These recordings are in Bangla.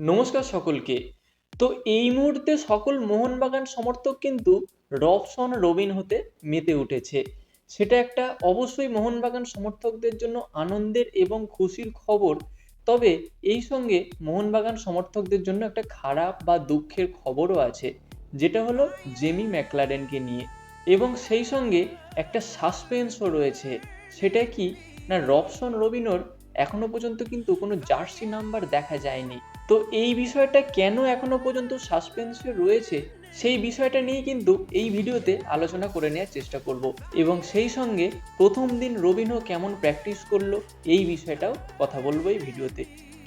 নমস্কার সকলকে। তো এই মুহূর্তে সকল মোহনবাগান সমর্থক কিন্তু রবসন রবিন হতে মেতে উঠেছে। সেটা একটা অবশ্যই মোহনবাগান সমর্থকদের জন্য আনন্দের এবং খুশির খবর। তবে এই সঙ্গে মোহনবাগান সমর্থকদের জন্য একটা খারাপ বা দুঃখের খবরও আছে, যেটা হলো জেমি ম্যাকলারেনকে নিয়ে। এবং সেই সঙ্গে একটা সাসপেন্সও রয়েছে। সেটা কি? না রবসন রবিনোর এখনও পর্যন্ত কিন্তু কোনো জার্সি নাম্বার দেখা যায়নি। তো এই বিষয়টা কেন এখনও পর্যন্ত সাসপেন্সে রয়েছে, সেই বিষয়টা নিয়ে কিন্তু এই ভিডিওতে আলোচনা করে নেওয়ার চেষ্টা করব। এবং সেই সঙ্গে প্রথম দিন রবিনও কেমন প্র্যাকটিস করল, এই বিষয়টাও কথা বলব এই ভিডিওতে।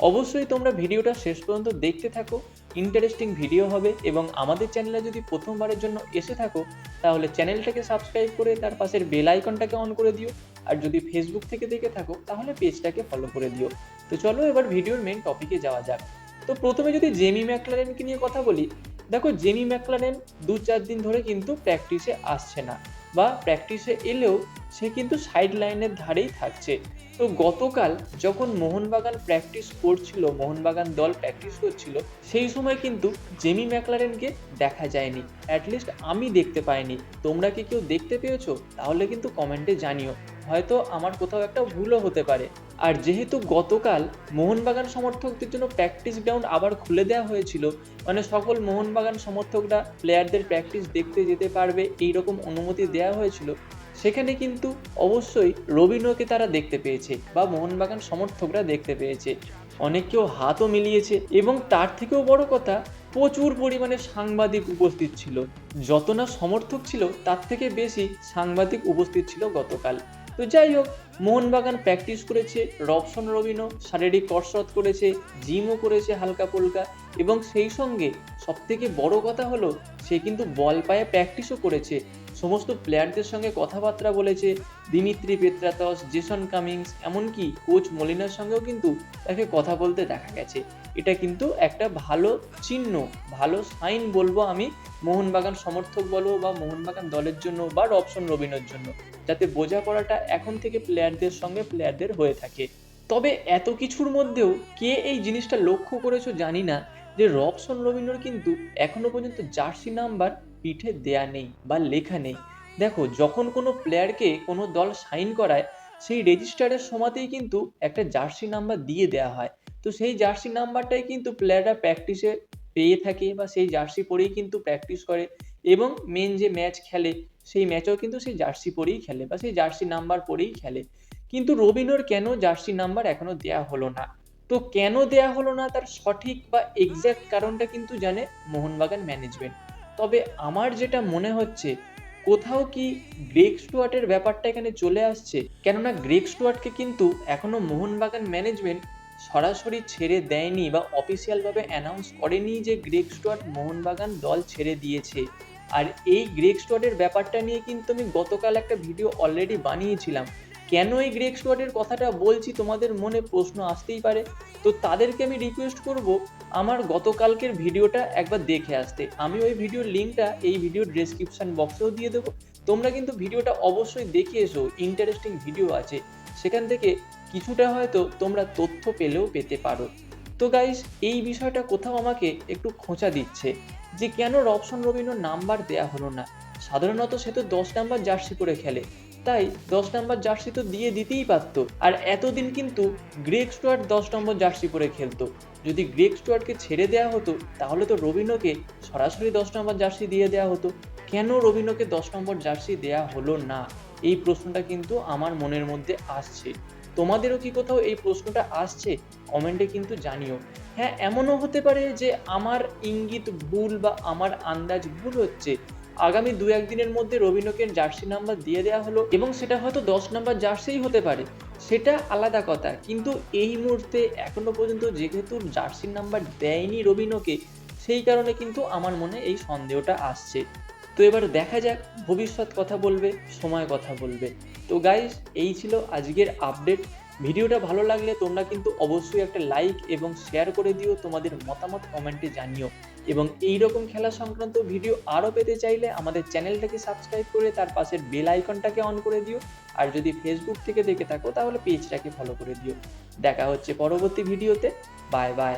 অবশ্যই তোমরা ভিডিওটা শেষ পর্যন্ত দেখতে থাকো ইন্টারেস্টিং ভিডিও হবে এবং আমাদের চ্যানেলে যদি প্রথমবারের জন্য এসে থাকো, তাহলে চ্যানেলটাকে সাবস্ক্রাইব করে তার পাশের বেল আইকনটাকে অন করে দিও। আর যদি ফেসবুক থেকে দেখে থাকো, তাহলে পেজটাকে ফলো করে দিও। তো চলো এবার ভিডিওর মেন টপিকে যাওয়া যাক। তো প্রথমে যদি জেমি ম্যাকলারেনকে নিয়ে কথা বলি, দেখো জেমি ম্যাকলারেন দু চার দিন ধরে কিন্তু প্র্যাকটিসে আসছে না। বা প্র্যাকটিসে এলেও সে কিন্তু সাইড লাইনের ধারেই থাকছে। তো গতকাল যখন মোহনবাগান প্র্যাকটিস করছিল, মোহনবাগান দল প্র্যাকটিস করছিল, সেই সময় কিন্তু জেমি ম্যাকলারেনকে দেখা যায়নি। অ্যাটলিস্ট আমি দেখতে পাইনি। তোমরা কি কেউ দেখতে পেয়েছ? তাহলে কিন্তু কমেন্টে জানিও। হয়তো আমার কোথাও একটা ভুলও হতে পারে। আর যেহেতু গতকাল মোহনবাগান সমর্থকদের জন্য প্র্যাকটিস গ্রাউন্ড আবার খুলে দেওয়া হয়েছিল মানে সকল মোহনবাগান সমর্থকরা প্লেয়ারদের প্র্যাকটিস দেখতে যেতে পারবে এই রকম অনুমতি দেওয়া হয়েছিল, সেখানে কিন্তু অবশ্যই রবিনোকে তারা দেখতে পেয়েছে বা মোহনবাগান সমর্থকরা দেখতে পেয়েছে। অনেক কেউ হাতও মিলিয়েছে এবং তার থেকেও বড় কথা, প্রচুর পরিমাণে সাংবাদিক উপস্থিত ছিল। যত না সমর্থক ছিল, তার থেকে বেশি সাংবাদিক উপস্থিত ছিল গতকাল। তো যাই হোক, মোহনবাগান প্র্যাকটিস করেছে, রবসন রবিনও শারীরিক কসরত করেছে জিমও করেছে হালকা পুলকা এবং সেই সঙ্গে সবথেকে বড় কথা হলো, সে কিন্তু বল পায়ে প্র্যাকটিসও করেছে। সমস্ত প্লেয়ারদের সঙ্গে কথাবার্তা বলেছে, দিমিত্রি পেত্রাতস, জেসন কামিংস, এমনকি কোচ মলিনার সঙ্গেও কিন্তু তাকে কথা বলতে দেখা গেছে। এটা কিন্তু একটা ভালো চিহ্ন, ভালো সাইন বলব আমি মোহনবাগান সমর্থক বলো বা মোহনবাগান দলের জন্য বা রবসন রবিনের জন্য, যাতে বোঝা বোঝাপড়াটা এখন থেকে প্লেয়ারদের সঙ্গে প্লেয়ারদের হয়ে থাকে। তবে এত কিছুর মধ্যেও কে এই জিনিসটা লক্ষ্য করেছ জানি না, যে রবসন রবীন্দ্র কিন্তু এখনও পর্যন্ত জার্সি নাম্বার পিঠে দেয়া নেই বা লেখা নেই। দেখো, যখন কোনো প্লেয়ারকে কোনো দল সাইন করায়, সেই রেজিস্টারের সময়তেই কিন্তু একটা জার্সি নাম্বার দিয়ে দেওয়া হয়। তো সেই জার্সি নাম্বারটাই কিন্তু প্লেয়াররা প্র্যাকটিসে পেয়ে থাকে বা সেই জার্সি পরেই কিন্তু প্র্যাকটিস করে এবং মেন যে ম্যাচ খেলে, সেই ম্যাচেও কিন্তু সেই জার্সি পরেই খেলে বা সেই জার্সি নাম্বার পরেই খেলে। কিন্তু রবিনোর কেন জার্সি নাম্বার এখনও দেয়া হলো না? তো কেন দেয়া হলো না? তার সঠিক বা এক্স্যাক্ট কারণটা কিন্তু জানে মোহনবাগান ম্যানেজমেন্ট তবে আমার যেটা মনে হচ্ছে, কোথাও কি গ্রেক স্টুয়ার্টের ব্যাপারটা এখানে চলে আসছে? কেননা গ্রেক স্টুয়ার্টকে কিন্তু এখনও মোহনবাগান ম্যানেজমেন্ট সরাসরি ছেড়ে দেয়নি বা অফিসিয়ালভাবে অ্যানাউন্স করেনি যে গ্রেক স্টুয়ার্ট মোহনবাগান দল ছেড়ে দিয়েছে। আর এই গ্রেক স্টুয়ার্টের ব্যাপারটা নিয়ে কিন্তু আমি গতকাল একটা ভিডিও অলরেডি বানিয়েছিলাম। কেন এই গ্রেক স্টুয়ার্টের কথাটা বলছি তোমাদের মনে প্রশ্ন আসতেই পারে? তো তাদেরকে আমি রিকোয়েস্ট করব আমার গতকালকের ভিডিওটা একবার দেখে আসতে। আমি ওই ভিডিওর লিঙ্কটা এই ভিডিওর ডেসক্রিপশন বক্সেও দিয়ে দেবো। তোমরা কিন্তু ভিডিওটা অবশ্যই দেখে এসো ইন্টারেস্টিং ভিডিও আছে। সেখান থেকে কিছুটা হয়তো তোমরা তথ্য পেলেও পেতে পারো। তো গাইস এই বিষয়টা কোথাও আমাকে একটু খোঁচা দিচ্ছে যে কেন রবসন রবিনোর নাম্বার দেয়া হলো না? সাধারণত সে তো দশ নাম্বার জার্সি করে খেলে। তাই দশ নম্বর জার্সি তো দিয়ে দিতেই পারত। আর এতদিন কিন্তু গ্রেক স্টুয়ার্ট দশ নম্বর জার্সি পরে খেলতো। যদি গ্রেক স্টুয়ার্টকে ছেড়ে দেওয়া হতো, তাহলে তো রবিনোকে সরাসরি দশ নম্বর জার্সি দিয়ে দেওয়া হতো। কেন রবিনোকে দশ নম্বর জার্সি দেওয়া হলো না? এই প্রশ্নটা কিন্তু আমার মনের মধ্যে আসছে। তোমাদেরও কি কোথাও এই প্রশ্নটা আসছে? কমেন্টে কিন্তু জানিও। হ্যাঁ এমনও হতে পারে যে আমার ইঙ্গিত ভুল বা আমার আন্দাজ ভুল হচ্ছে। আগামী দু একদিনের মধ্যে রবিনোকে জার্সি নাম্বার দিয়ে দেওয়া হলো এবং সেটা হয়তো দশ নাম্বার জার্সিই হতে পারে। সেটা আলাদা কথা। কিন্তু এই মুহূর্তে এখনও পর্যন্ত যেহেতু জার্সি নাম্বার দেয়নি রবিনোকে সেই কারণে কিন্তু আমার মনে এই সন্দেহটা আসছে। তো এবার দেখা যাক, ভবিষ্যৎ কথা বলবে, সময় কথা বলবে। তো গাইজ এই ছিল আজকের আপডেট ভিডিওটা ভালো লাগলে তোমরা কিন্তু অবশ্যই একটা লাইক এবং শেয়ার করে দিও, তোমাদের মতামত কমেন্টে জানিও। এবং এই রকম খেলা সংক্রান্ত ভিডিও আরও পেতে চাইলে আমাদের চ্যানেলটাকে সাবস্ক্রাইব করে তার পাশের বেল আইকনটাকে অন করে দিও। আর যদি ফেসবুক থেকে দেখে থাকো, তাহলে পেজটাকে ফলো করে দিও। দেখা হচ্ছে পরবর্তী ভিডিওতে। Bye bye.